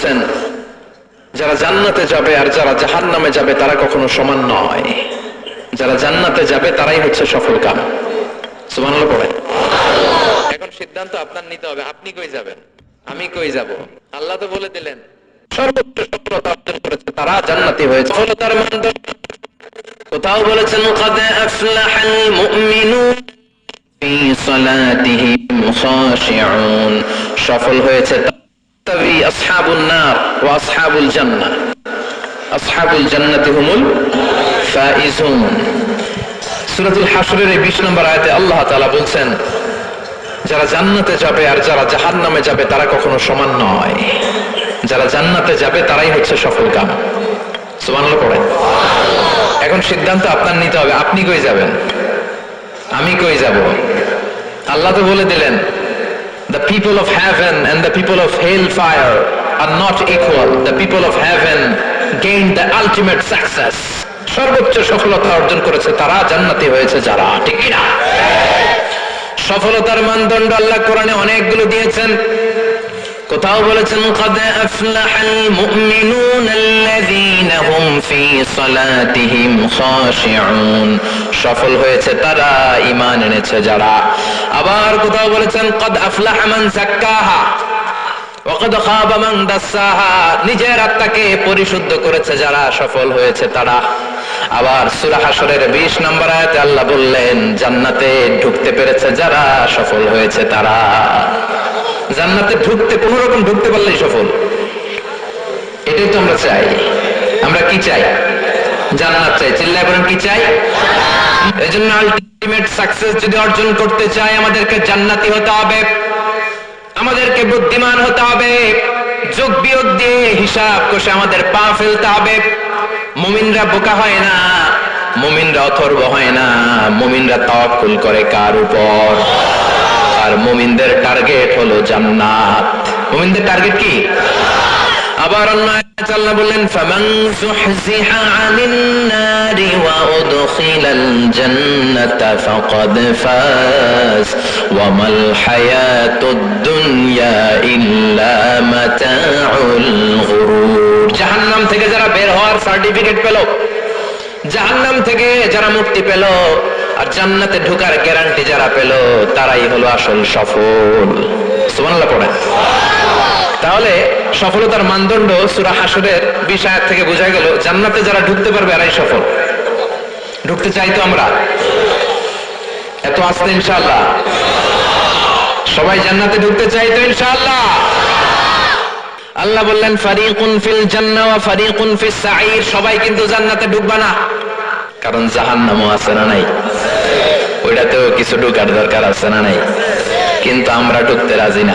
বলছেন, যারা জান্নাতে যাবে আর যারা জাহান নামে যাবে, তারা কখনো সমান নয়। যারা জান্নাতে যাবে, তারাই হচ্ছে সফল কাম। সুমানাল পড়ে এখন সিদ্ধান্ত আপনার নিতে হবে, আপনি কই যাবেন? আমি কই যাব? আল্লাহ তো বলে দিলেন। সর্বোচ্চ সফলতা অর্জন করেছে, তারা জান্নাতি হয়েছে। সফলতার মানদণ্ড কোথাও বলেছেন কাদে আফলাহাল মুমিনুন ফি সালাতিহিম খাশিউন সফল হয়েছে তাবি আসহাবুন নার ওয়া আসহাবুল জান্নাহ। আসহাবুল জান্নাতি হুমুল ফাইজুন। সূরাতুল হাশরের এই 20 নম্বর আয়াতে আল্লাহ তাআলা বলছেন, যারা জান্নাতে যাবে আর যারা জাহান্নামে যাবে, তারা কখনো সমান নয়। যারা জান্নাতে যাবে, তারাই হচ্ছে সফল কাম। সুবহানাল্লাহ পড়েন। এখন সিদ্ধান্ত আপনার নিতে হবে, আপনি কই যাবেন? আমি কই যাব? আল্লাহ তো বলে দিলেন The people of heaven and the people of hellfire are not equal. The people of heaven gained the ultimate success. সর্বোচ্চ সফলতা অর্জন করেছে তারা, জান্নাতি হয়েছে যারা। ঠিক না সফলতার মানদণ্ড আল্লাহ কোরআনে অনেকগুলো দিয়েছেন। কোথাও বলেছেন, কদ আফলাহাল মুমিনুন আল্লাযীনা হুম ফি সালাতিহিম খাশিউন। সফল হয়েছে তারা, ঈমান এনেছে যারা। আবার কোথাও বলেছেন, কদ আফলাহ মান সাক্কাহা নিজের আত্মাকে পরিশুদ্ধ করেছে যারা, সফল হয়েছে তারা। আবার সুরা হাসরের বিশ নম্বর আয়তে আল্লাহ বললেন, জান্নাতে ঢুকতে পেরেছে যারা, সফল হয়েছে তারা। জান্নাতে ঢুকতে, কোন রকম ঢুকতে পারলেই সফল। এটাই তো আমরা চাই। আমরা কি চাই? জান্নাত চাই। চিল্লায় বলেন, কি চাই? এই জন্য আলটিমেট সাকসেস যদি অর্জন করতে চাই আমাদেরকে জান্নাতি হতে হবে। আমাদেরকে বুদ্ধিমান হতে হবে। যোগ বিয়োগ দিয়ে হিসাব কষে আমাদের পা ফেলতে হবে। মুমিনরা বোকা হয় না, মুমিনরা অথর্ব হয় না, মুমিনরা তাওয়াক্কুল করে কার উপর? আর মুমিনদের টার্গেট হলো জান্নাত। মুমিনদের টার্গেট কি? আবার আয়াতে আল্লাহ বললেন, ফামান যুহজিহা আনিন নারি ওয়া উদখিলাল জান্নাতা ফাকাদ ফাজ, ওয়া মাল হায়াতুদ দুনিয়া ইল্লা জাহান্নাম থেকে যারা বের হওয়ার সার্টিফিকেট পেল, জাহান্নাম থেকে যারা মুক্তি পেল, আর জান্নাতে ঢোকার গ্যারান্টি যারা পেল, তারাই হলো আসল সফল। সুবহানাল্লাহ পড়ে তাহলে সফলতার মানদণ্ড সূরা হাসরের বিশ থেকে বোঝা গেল, জান্নাতে যারা ঢুকতে পারবে এরাই সফল। ঢুকতে চাই তো আমরা? এত আসতে ইনশাআল্লাহ। সবাই জান্নাতে ঢুকতে চাই তো ইনশাআল্লাহ। আল্লাহ বললেন, ফারিকুন ফিল জান্নাহ ওয়া ফারিকুন ফিস সাঈর। সবাই কিন্তু জান্নাতে ঢুকবে না। কারণ জাহান্নামও আছে না নাই? ওইটাতেও কিছু ঢুকার দরকার আছে না নাই? কিন্তু আমরা ঢুকতে রাজি না।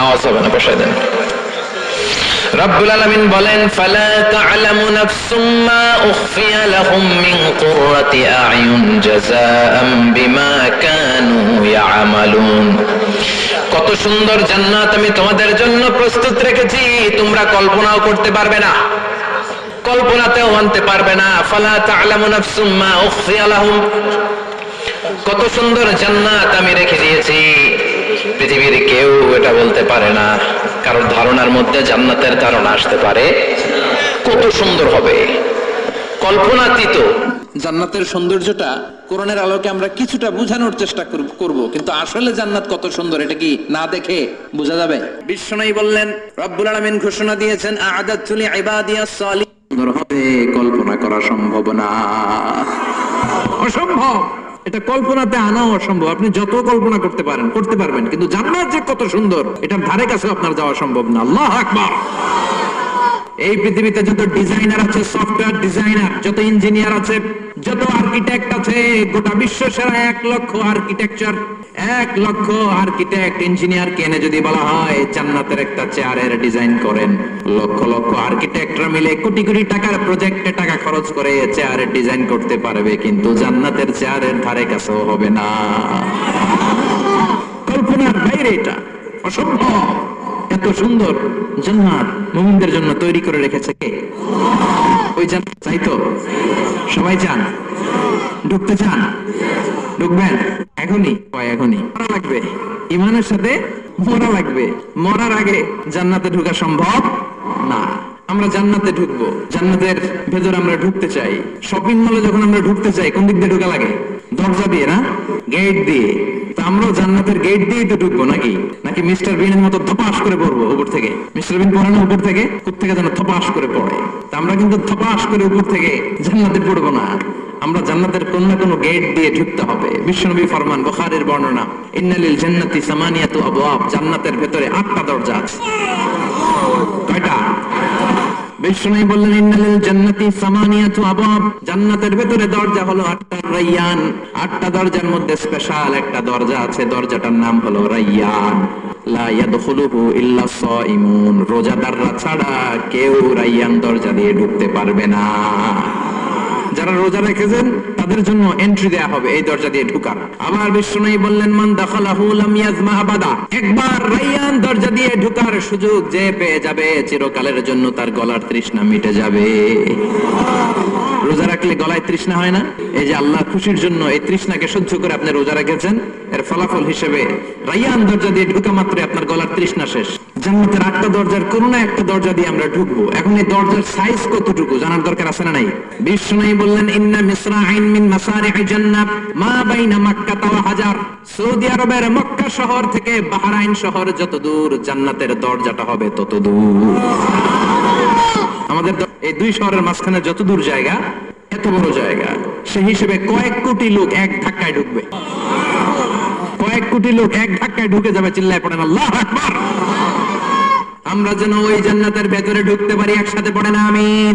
আওয়াজ হবে না কত সুন্দর জান্নাত আমি তোমাদের জন্য প্রস্তুত রেখেছি, তোমরা কল্পনাও করতে পারবে না, কল্পনাতেও আনতে পারবে না। ফালা তা'লামু নাফসুম কত সুন্দর জান্নাত আমি রেখে দিয়েছি। পৃথিবীর কেউ এটা বলতে পারে না। কারোর ধারণার মধ্যে জান্নাতের ধারণা আসতে পারে। কত সুন্দর হবে। কল্পনাতীত। জান্নাতের সৌন্দর্যটা কোরআনের আলোকে আমরা কিছুটা বোঝানোর চেষ্টা করব- কিন্তু আসলে জান্নাত কত সুন্দর এটা কি না দেখে বোঝা যাবে? বিশ্বনাই বললেন রব্বুল আলামিন ঘোষণা দিয়েছেন আদাতুলি ইবাদিয়াস সালিহ সুন্দর হবে কল্পনা করা সম্ভব না। অসম্ভব। এটা কল্পনাতে আনাও অসম্ভব। আপনি যত কল্পনা করতে পারেন, করতে পারবেন। কিন্তু জান্নাত যে কত সুন্দর, এটার ধারে কাছে আপনার যাওয়া সম্ভব না। আল্লাহ আকবার। এই পৃথিবীতে যত ডিজাইনার আছে, সফটওয়্যার ডিজাইনার, যত ইঞ্জিনিয়ার আছে, যত আর্কিটেক্ট আছে, গোটা বিশ্ব সেরা এক লক্ষ আর্কিটেকচার, এক লক্ষ আর্কিটেক্ট ইঞ্জিনিয়ার কেনে যদি বলা হয়, জান্নাতের একটা চেয়ারের ডিজাইন করেন। লক্ষ লক্ষ আর্কিটেক্টরা মিলে কোটি কোটি টাকার প্রজেক্টে টাকা খরচ করে চেয়ারের ডিজাইন করতে পারবে, কিন্তু জান্নাতের চেয়ারের ধারে কাছেও হবে না। কল্পনার বাইরে এটা অসম্ভব। এত সুন্দর জান্নাত মুমিনদের জন্য তৈরি করে রেখেছে কে? ওই জান্নাত চাই তো? সবাই চান ঢুকতে চান ঢুকবেন? এখনই? কয় এখনই। মরা লাগবে। ইমানের সাথে মরা লাগবে। মরার আগে জান্নাতে ঢোকা সম্ভব না। আমরা জান্নাতে ঢুকবো। জান্নাতের ভেতর আমরা ঢুকতে চাই। শপিং মলে যখন আমরা ঢুকতে চাই, কোন দিক দিয়ে ঢোকা লাগে? দরজা দিয়ে, না? গেট দিয়ে। তা আমরাও জান্নাতের গেট দিয়েই তো ঢুকবো নাকি? নাকি মিস্টার বিনের মতো থপাস করে পড়ব উপর থেকে উপর থেকে যেন থপাস করে পড়ে। আমরা কিন্তু থপাস করে উপর থেকে জান্নাতে পড়ব না। আমরা জান্নাতের কোন না গেট দিয়ে ঢুকতে হবে। বিশ্বনবী ফরমান বর্ণনা, ইন্নালিল জান্নাতি সামানিয়াতু আবওয়াব জান্নাতের আটটা দরজা আছে। কয়টা? বিষ্ণু বললেন, ইন্নালিল জান্নাতি সামানিয়াতু আবাব জান্নাতের ভেতরে দরজা হলো আটটা রাইয়ান। আটটা দরজার মধ্যে স্পেশাল একটা দরজা আছে। দরজাটার নাম হলো রাইয়ান। রোজাদাররা ছাড়া কেউ রাইয়ান দরজা দিয়ে ঢুকতে পারবে না। যারা রোজা রেখেছেন, তাদের জন্য এন্ট্রি দেয়া হবে এই দরজা দিয়ে ঢুকার। আবার বিষ্ণু বললেন, মান দাখালাহু একবার রাইয়ান দরজা দিয়ে ঢুকার সুযোগ যে পেয়ে যাবে, চিরকালের জন্য তার গলার তৃষ্ণা মিটে যাবে। রোজা রাখলে গলায় তৃষ্ণা হয় না? এই যে আল্লাহ খুশির জন্য এই তৃষ্ণাকে সহ্য করে আপনি রোজা রেখেছেন, এর ফলাফল হিসেবে রাইয়ান দরজা দিয়ে ঢুকা মাত্রই আপনার গলার তৃষ্ণা শেষ। জান্নাতের আটটা দরজার কোন না একটা দরজা দিয়ে আমরা ঢুকবো। এখন এই দরজার সাইজ কতটুকু জানার দরকার আছে না নাই? বিষ্ণু বললেন, ইন্না মিসরাইন মিন মাসারিহি জান্নাত, মা মাক্কা হাজার। সৌদি আরবের মক্কা শহর থেকে বাহরাইন শহর যত দূর, জান্নাতের দরজাটা হবে তত দূর। আমাদের এই দুই শহরের মাঝখানে যত দূর জায়গা, এত বড় জায়গা। সেই হিসেবে কয়েক কোটি লোক এক ধাক্কায় ঢুকবে। কয়েক কোটি লোক এক ধাক্কায় ঢুকে যাবে, চিল্লায় পড়েন আল্লাহ আমরা যেন ওই জান্নাতের ভেতরে ঢুকতে পারি, একসাথে পড়ে না আমিন।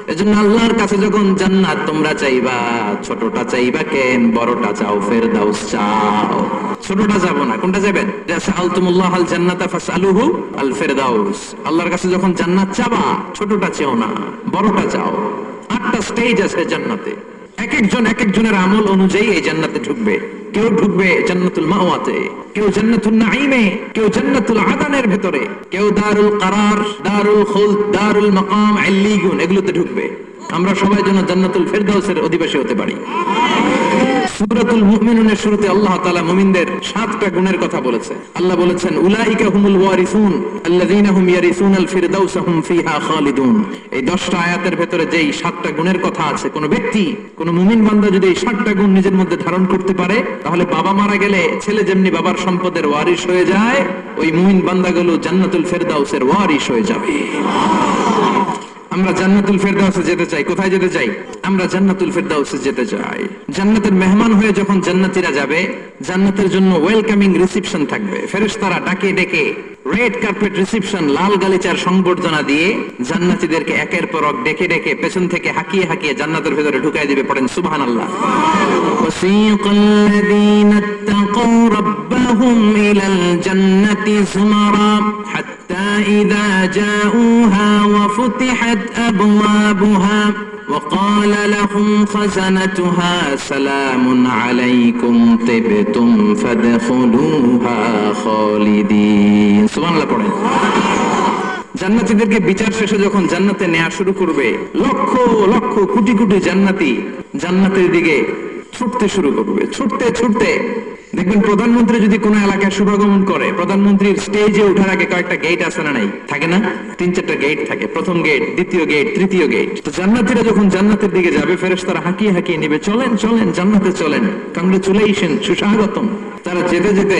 এজন্য আল্লাহর কাছে যখন জান্নাত তোমরা চাইবা, ছোটটা চাইবা কেন, বড়টা চাও, ফেরদাউস চাও। ছোটটা যাব না, কোনটা যাবেন? আল জান্নাতা আল আল্লাহর কাছে যখন জান্নাত চাবা, ছোটটা চেও না, বড়টা চাও। আটটা স্টেজ আছে জান্নাতে। এক একজন, এক একজনের আমল অনুযায়ী এই জান্নাতে ঢুকবে। কেউ ঢুকবে জান্নাতুল মাওয়াতে, কেউ জান্নাতুল নাঈমে, কেউ জান্নাতুল আদানের ভেতরে, কেউ দারুল কারার, দারুল খুলদ, দারুল মাকাম আল্লিগুন এগুলোতে ঢুকবে। আমরা সবাই যেন জান্নাতুল ফেরদাউসের অধিবাসী হতে পারি। সূরাতুল মুমিনুনের শুরুতে আল্লাহ তাআলা মুমিনদের সাতটা গুণের কথা বলেছে। আল্লাহ বলেছেন, উলাইকা হুমুল ওয়ারিসুন, আল্লাযীনা হুম ইয়ারিসুনাল ফিরদাউস ফিহা খালিদুন। এই 10টা আয়াতের ভেতরে যেই সাতটা গুণের কথা আছে, কোন ব্যক্তি, কোন মুমিন বান্দা যদি এই সাতটা গুণ নিজের মধ্যে ধারণ করতে পারে, তাহলে বাবা মারা গেলে ছেলে যেমনি বাবার সম্পদের ওয়ারিশ হয়ে যায়, ওই মুমিন বান্দাগুলো জান্নাতুল ফেরদাউসের ওয়ারিশ হয়ে যাবে। আমরা জান্নাতুল ফেরদাউসে যেতে চাই। কোথায় যেতে চাই? আমরা জান্নাতুল ফেরদাউসে যেতে চাই। জান্নাতের মেহমান হয়ে যখন জান্নাতীরা যাবে, জান্নাতের জন্য ওয়েলকামিং রিসেপশন থাকবে। ফেরেশতারা ডাকে ডেকে রেড কার্পেট রিসেপশন, লাল গালিচার সংবর্ধনা দিয়ে জান্নাতীদেরকে একের পর এক ডেকে ডেকে পেছন থেকে হাকিয়ে হাকিয়ে জান্নাতের ভেতরে ঢুকাই দিবে পড়েন সুবহানাল্লাহ। ওয়াসিকাল্লাযীনা ইত্তাকাউ রাব্বাহুম ইলাল জান্নাতি যুমারা হাত্তা ইযা জাউহা ওয়া ফুতিহাত وفتحت أبوابها وقال لهم خزنتها سلام عليكم طبتم فادخلوها خالدين سبحان الله পড়েন জান্নাতীদেরকে বিচার শেষে যখন জান্নাতে নেওয়া শুরু করবে লক্ষ লক্ষ কোটি কোটি জান্নাতি জান্নাতের দিকে ছুটতে শুরু করবে ছুটতে ছুটতে দেখবেন প্রধানমন্ত্রী যদি কোনো এলাকায় শুভাগমন করে, প্রধানমন্ত্রীর স্টেজে ওঠার আগে কয়েকটা গেট আছে না নাই? থাকে না? তিন চারটা গেট থাকে। প্রথম গেট দ্বিতীয় গেট তৃতীয় গেট তো জান্নাতীরা যখন জান্নাতের দিকে যাবে, ফেরেশতারা হাঁকিয়ে হাঁকিয়ে নেবে, চলেন চলেন, জান্নাতে চলেন। কংগ্রেচুলেশন সুস্বাগতম। তারা যেতে যেতে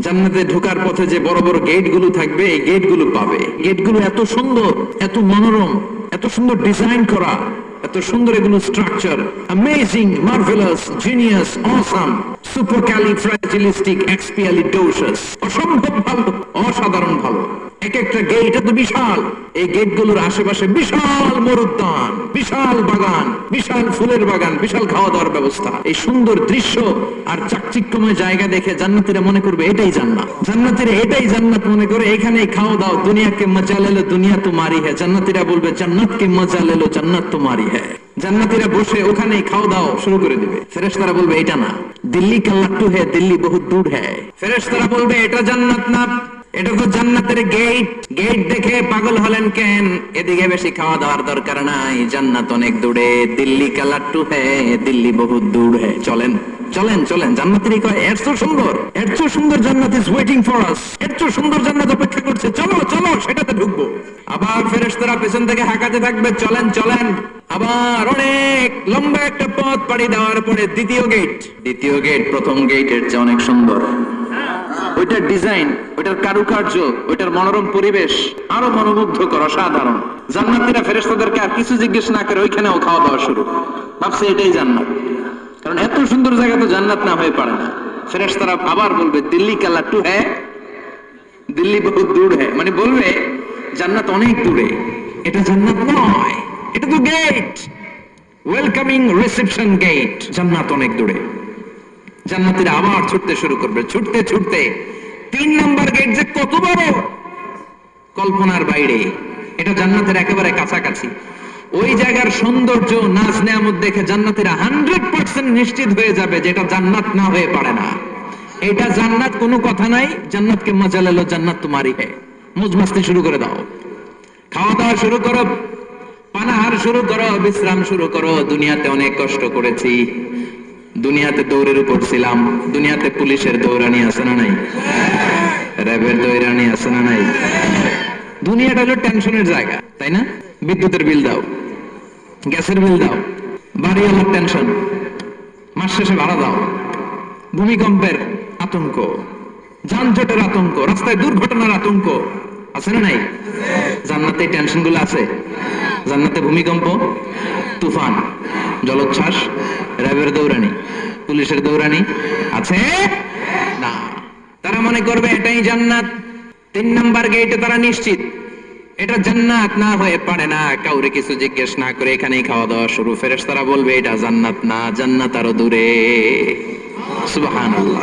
জান্নাতে ঢোকার পথে যে বড় বড় গেটগুলো থাকবে, এই গেটগুলো পাবে। গেটগুলো এত সুন্দর, এত মনোরম, এত সুন্দর ডিজাইন করা। এত সুন্দর এগুলো structure amazing marvellous genius awesome supercalifragilisticexpialidocious অসম্ভব ভালো, অসাধারণ ভালো। এক একটা গেট এত বিশাল। এই গেটগুলোর আশেপাশে বিশাল মরুদ্যান, বিশাল বাগান, বিশাল ফুলের বাগান, বিশাল খাওয়া দাওয়ার ব্যবস্থা। এই সুন্দর দৃশ্য আর চাকচিক্যময় জায়গা দেখে জান্নাতিরা মনে করবে, এটাই জান্নাত। জান্নাতিরা এটাই জান্নাত মনে করে এখানে খাওয়া দাও দুনিয়াকে মজা লেলো, দুনিয়া তোমারই হ্যাঁ জান্নাতিরা বলবে, জান্নাতকে মজা লেলো, জান্নাত তোমারই হ্যাঁ জান্নাতিরা বসে ওখানে খাওয়া দাও শুরু করে দিবে। ফেরেশতারা বলবে, এটা না। দিল্লি কা লাট্টু হ্যাঁ দিল্লি বহুত দূর হ্যাঁ ফেরেশতারা বলবে, এটা জান্নাত না। এটা তো জান্নাতের গেট গেট দেখে পাগল হলেন কেন? এদিকে বেশি খাওয়া দাওয়ার দরকার নাই। জান্নাত অনেক দূরে, দিল্লি কা লাট্টু হ্যাঁ দিল্লি বহুত দূর হ্যাঁ চলেন চলেন চলেন। জান্নাতেরই কয় এর তো সুন্দর এর তো সুন্দর জান্নাত ইজ ওয়েটিং ফর আস এর সুন্দর জান্নাত অপেক্ষা করছে। চলো চলো, সেটাতে ঢুকবো। আবার ফেরেশতারা পেছন থেকে হাঁকাতে থাকবে। চলেন চলেন। আবার অনেক লম্বা একটা পথ পাড়ি দেওয়ার পরে দ্বিতীয় গেট দ্বিতীয় গেট প্রথম গেটের চেয়ে অনেক সুন্দর। ওইটার ডিজাইন ওইটার কারুকার্য, ওইটার মনোরম পরিবেশ আরও মনোমুগ্ধকর, অসাধারণ। জান্নাতীরা ফেরেশতাদেরকে আর কিছু জিজ্ঞেস না করে ওইখানেও খাওয়া দাওয়া শুরু। ভাবছে এটাই জান্নাত। কারণ এত সুন্দর জায়গা তো জান্নাত না হয়ে পারে না। ফেরেশতারা আবার বলবে, দিল্লি কা টু হ্যাঁ? দিল্লি বহুত দূর হ্যাঁ। মানে বলবে, জান্নাত অনেক দূরে। এটা জান্নাত নয়। এটা তো গেট ওয়েলকামিং রিসেপশন গেট জান্নাত অনেক দূরে। জান্নাতীরা আবার ছুটতে শুরু করবে। ছুটতে ছুটতে। তিন নাম্বার গেট যে কত বড়? কল্পনার বাইরে। এটা জান্নাতের একেবারে কাছাকাছি। ওই জায়গার সৌন্দর্য নাচ নেয়ামত দেখে জান্নাতীরা হান্ড্রেড পার্সেন্ট নিশ্চিত হয়ে যাবে যেটা জান্নাত না হয়ে পারে না। এটা জান্নাত কোনো কথা নাই। জান্নাতকে মজা লেলো জান্নাত তোমারই হে। মুজ মাস্তি শুরু করে দাও। খাওয়া দাওয়া শুরু করো। পানাহার শুরু করো। বিশ্রাম শুরু করো। দুনিয়াতে অনেক কষ্ট করেছি। দুনিয়াতে দৌড়ের উপর ছিলাম। দুনিয়াতে পুলিশের দৌড়ানি আছে না নাই? র্যাবের দৌড়ানি আছে না নাই? দুনিয়াটা হলো টেনশনের জায়গা, তাই না? বিদ্যুতের বিল দাও, গ্যাসের বিল দাও বাড়ি আমার টেনশন, মাস শেষে ভাড়া দাও। ভূমিকম্পের আতঙ্ক, যানজটের আতঙ্ক, রাস্তায় দুর্ঘটনার আতঙ্ক আছে না নাই? জান্নাতে টেনশনগুলো আছে। জান্নাতে ভূমিকম্প, তুফান, জলোচ্ছ্বাস, র্যাবের দৌড়ানি, পুলিশের দৌড়ানি আছে? না। তারা মনে করবে এটাই জান্নাত। তিন নাম্বার গেটে তারা নিশ্চিত। এটা জান্নাত না হয়ে পারে না। কাউরে কিছু জিজ্ঞেস না করে এখানেই খাওয়া দাওয়া শুরু। ফেরেস তারা বলবে, এটা জান্নাত না। জান্নাত আরও দূরে। সুবহানাল্লাহ।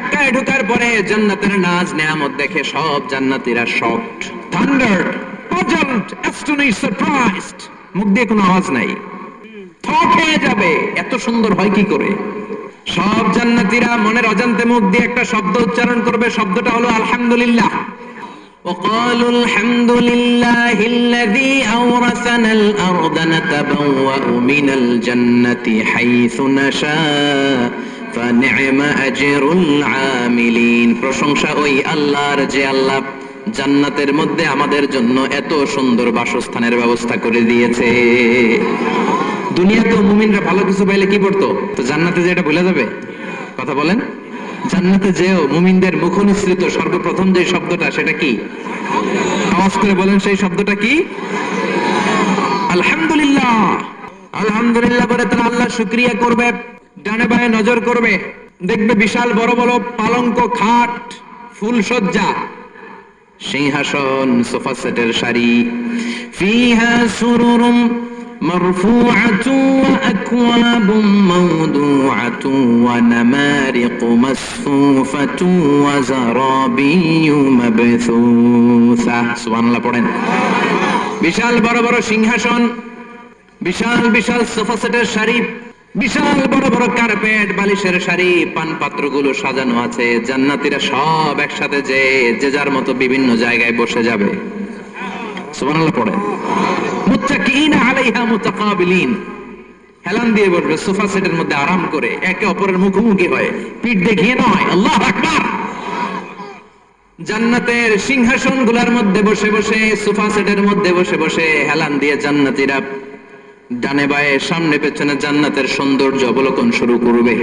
ধাক্কায় ঢোকার পরে জান্নাতের নাজ নেয়ামত দেখে সব জান্নাতীরা shocked thundered puzzled astonish surprised মুখ দিয়ে কোনো আওয়াজ নাই থক হয়ে যাবে এত সুন্দর হয় কি করে সব জান্নাতীরা মনের অজান্তে মুখ দিয়ে একটা শব্দ উচ্চারণ করবে শব্দটা হলো আলহামদুলিল্লাহ وقالوا الحمد لله الذي أورثنا الأرض نتبوأ من الجنة حيث نشاء فنعم أجر العاملين প্রশংসা ওই আল্লাহর যে আল্লাহ জান্নাতের মধ্যে আমাদের জন্য এত সুন্দর বাসস্থানের ব্যবস্থা করে দিয়েছে। দুনিয়াতে মুমিনরা ভালো কিছু পাইলে কি করতো তো জান্নাতে যে এটা ভুলে যাবে? কথা বলেন। জান্নাতে যেও মুমিনদের মুখ নিঃসৃত সর্বপ্রথম যে শব্দটা সেটা কি? আওয়াজ করে বলেন সেই শব্দটা কি? আলহামদুলিল্লাহ। আলহামদুলিল্লাহ বলে তারা আল্লাহ শুক্রিয়া করবে। ডানে বায়ে নজর করবে দেখবে বিশাল বড় বড় পালঙ্ক খাট ফুলসজ্জা সিংহাসন সোফা সেটের সারি ফিহা সুরুরুম مرفوعة وأكواب موضوعة ونمارق مصفوفة وزرابي مبثوثة سبحان الله পড়েন বিশাল বড় বড় সিংহাসন বিশাল বিশাল সোফা সেটের শাড়ি বিশাল বড় বড় কার্পেট বালিশের শাড়ি পান সাজানো আছে। জান্নাতীরা সব একসাথে যে যে যার মতো বিভিন্ন জায়গায় বসে যাবে। হেলান দিয়ে বসবে, সোফা সেটের মধ্যে আরাম করে, একে অপরের মুখোমুখি হয়ে। পিঠ দেখিয়ে নয়, আল্লাহ আকবার। জান্নাতের সিংহাসনগুলার মধ্যে বসে বসে, সোফা সেটের মধ্যে বসে বসে হেলান দিয়ে জান্নাতীরা ডানে বায়ে, সামনে পেছনে জান্নাতের সৌন্দর্য অবলোকন শুরু করবে।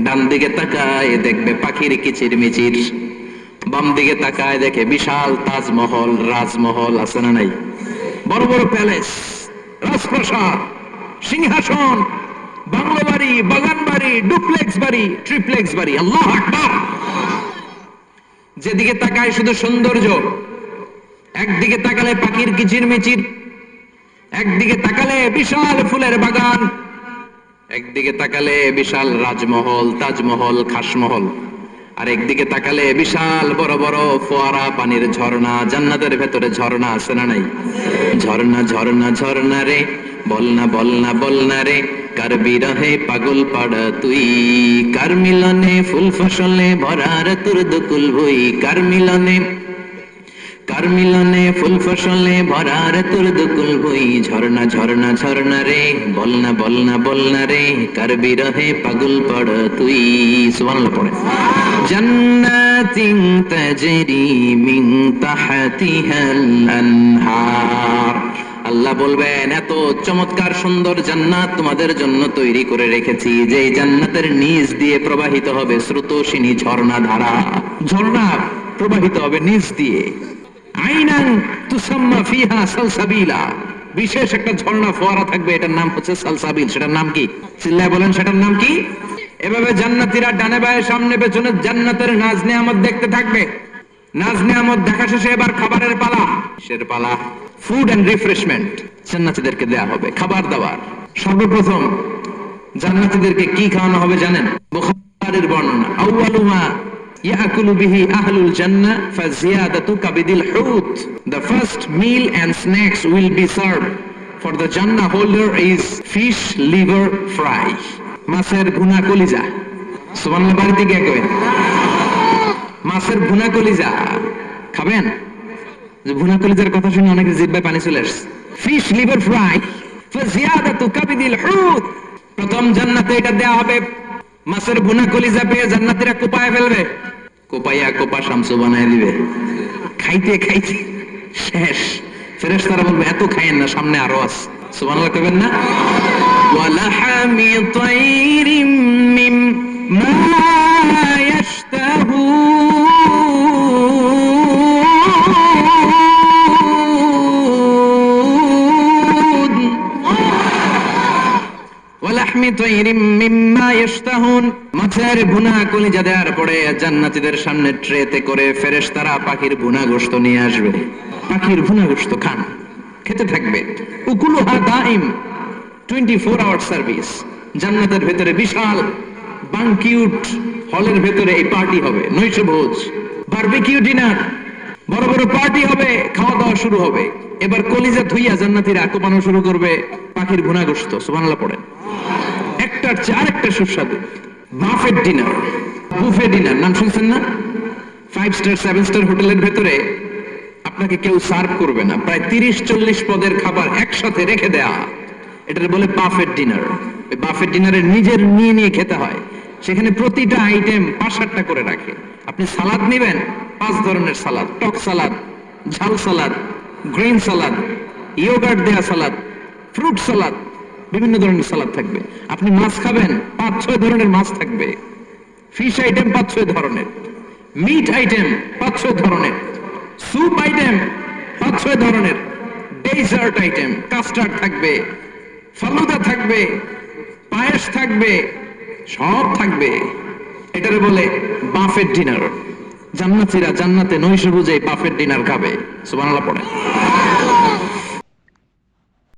ডান দিকে তাকায় দেখবে পাখির কিচির মিচির বাম দিকে তাকায় দেখে বিশাল তাজমহল, রাজমহল আছে না নাই? বড় বড় প্যালেস, রাজপ্রাসাদ, সিংহাসন, বাংলো বাড়ি, বাগান বাড়ি, ডুপ্লেক্স বাড়ি, ট্রিপ্লেক্স বাড়ি। আল্লাহ আকবার! যেদিকে তাকায় শুধু সৌন্দর্য, একদিকে তাকালে পাখির কিচির মিচির একদিকে তাকালে বিশাল ফুলের বাগান, একদিকে তাকালে বিশাল রাজমহল, তাজমহল, খাসমহল, আর একদিকে তাকালে বিশাল বড় বড় ফোয়ারা পানির ঝর্ণা, জান্নাতের ভেতরে ঝর্ণা আছে না নাই? ঝর্ণা ঝর্ণা ঝর্ণা রে বলনা বলনা বলনা রে, কার বিরহে পাগল পাড়া তুই? কার মিলনে ফুল ফসলে ভরার তোর দুকুল ভুই? কার মিলনে কার মিলনে ফুল ফসলে ভরার তোর দুকুল বই। ঝর্ণা ঝর্ণা ঝর্ণা রে বলনা বলনা বলনা রে, কার বিরহে পাগল পড় তুই। সুবহানাল্লাহ পড়ে। জান্নাতিন তাজরি মিন তাহতিহাল আনহার। আল্লাহ বলবেন, এত চমৎকার সুন্দর জান্নাত তোমাদের জন্য তৈরি করে রেখেছি, যে জান্নাতের নিচ দিয়ে প্রবাহিত হবে স্রোতোষিনী ঝর্ণা ধারা ঝর্ণা প্রবাহিত হবে নিচ দিয়ে। আইনান তুসাম্মা ফিহা সালসাবিলা। বিশেষ একটা ঝর্ণা ফোয়ারা থাকবে, এটার নাম হচ্ছে সালসাবিল। সেটার নাম কি? চিল্লায় বলেন, সেটার নাম কি? এভাবে জান্নাতীরা ডানে বায়ে, সামনে পেছনে জান্নাতের নাজ নেয়ামত দেখতে থাকবে। নাজ নেয়ামত দেখা শেষে এবার খাবারের পালা। কিসের পালা? ফুড এন্ড রিফ্রেশমেন্ট জান্নাতীদেরকে দেয়া হবে, খাবার দাবার। সর্বপ্রথম জান্নাতীদেরকে কি খাওয়ানো হবে জানেন? বুখারীর বর্ণনা আউয়ালুমা ইয়াকুলু বিহি আহলুল জান্নাহ ফাজিয়াদাতু কাবিদিল হুত। The first meal and snacks will be served for the Jannah holder is fish liver fry মাছের ভুনা কলিজা। সুবহানাল্লাহ বাড়িতে গিয়ে কবেন মাছের ভুনা কলিজা। খাবেন? ভুনা কলিজার কথা শুনে অনেকে জিব্বায় পানি চলে আসছে। ফিশ লিভার ফ্রাই ফাজিয়াদাতু কাবিদিল হুত। প্রথম জান্নাতে এটা দেয়া হবে মাছের ভুনা কলিজা পেয়ে জান্নাতিরা কোপায় ফেলবে। কোপাইয়া কোপা শামসু বানায় দিবে। খাইতে খাইতে শেষ। ফেরেশতারা বলবে, এত খাইয়েন না, সামনে আরও আছে। সুবহানাল্লাহ কইবেন না? ওয়ালাহামি তাইরিম মিম্মা ওয়ালাহমি তাইরিম মিম্মা কলিজা দেওয়ার পরে জান্নাতীদের সামনে ট্রেতে করে ফেরেশতারা পাখির ভুনা গোশত নিয়ে আসবে। পাখির ভুনা গোশত খান, খেতে থাকবে। উকুলুহা দাইম 24 আওয়ার সার্ভিস জান্নাতের ভেতরে বিশাল বাংকিউট হলের ভেতরে এই পার্টি হবে, নৈশ ভোজ। বারবিকিউ ডিনার বড় বড় পার্টি হবে খাওয়া দাওয়া শুরু হবে। এবার কলিজা ধুইয়া জান্নাতীরা কোপানো শুরু করবে পাখির ভুনা গোশত, সুবহানাল্লাহ পড়েন। একটার চেয়ে আরেকটা সুস্বাদু। বাফেট ডিনার বুফে ডিনার নাম শুনছেন না? ফাইভ স্টার সেভেন স্টার হোটেলের ভেতরে আপনাকে কেউ সার্ভ করবে না। প্রায় তিরিশ, চল্লিশ পদের খাবার একসাথে রেখে দেয়া। এটার বলে বাফেট ডিনার ওই বাফেট ডিনারে নিজের নিয়ে নিয়ে খেতে হয়। সেখানে প্রতিটা আইটেম পাঁচ সাতটা করে রাখে। আপনি সালাদ নেবেন, পাঁচ ধরনের সালাদ। টক সালাদ, ঝাল সালাদ গ্রিন সালাদ ইয়োগার্ট দেয়া সালাদ ফ্রুট সালাদ বিভিন্ন ধরনের সালাদ থাকবে। আপনি মাছ খাবেন, পাঁচ, ছয় ধরনের মাছ থাকবে। ফিশ আইটেম পাঁচ, ছয় ধরনের। মিট আইটেম পাঁচ, ছয় ধরনের। স্যুপ আইটেম পাঁচ, ছয় ধরনের। ডেজার্ট আইটেম কাস্টার্ড থাকবে। ফালুদা থাকবে। পায়েস থাকবে। সব থাকবে। এটারে বলে বাফের ডিনার জান্নাতিরা জান্নাতে নৈশ বুঝে বাফের ডিনার খাবে। সুবহানাল্লাহ পড়ে।